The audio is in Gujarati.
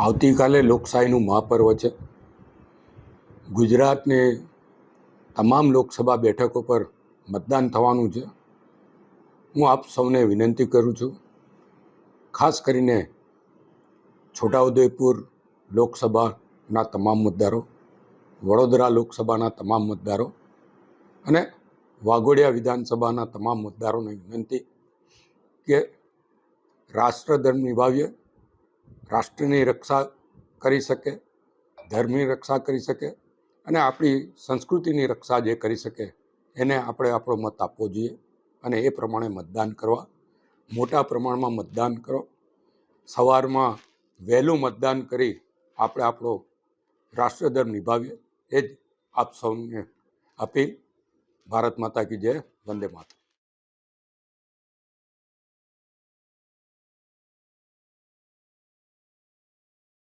આવતીકાલે લોકશાહીનું મહાપર્વ છે. ગુજરાતને તમામ લોકસભા બેઠકો પર મતદાન થવાનું છે. હું આપ સૌને વિનંતી કરું છું, ખાસ કરીને છોટાઉદેપુર લોકસભાના તમામ મતદારો વડોદરા લોકસભાના તમામ મતદારો અને વાઘોડિયા વિધાનસભાના તમામ મતદારોને વિનંતી કે રાષ્ટ્રધર્મ નિભાવીએ. રાષ્ટ્રની રક્ષા કરી શકે, ધર્મની રક્ષા કરી શકે અને આપણી સંસ્કૃતિની રક્ષા જે કરી શકે, એને આપણે આપણો મત આપવો જોઈએ અને એ પ્રમાણે મતદાન કરવા. મોટા પ્રમાણમાં મતદાન કરો. સવારમાં વહેલું મતદાન કરી આપણે આપણો રાષ્ટ્રધર્મ નિભાવીએ. એ જ આપ સૌને અપીલ. ભારત માતા કી જય. વંદે માતરમ.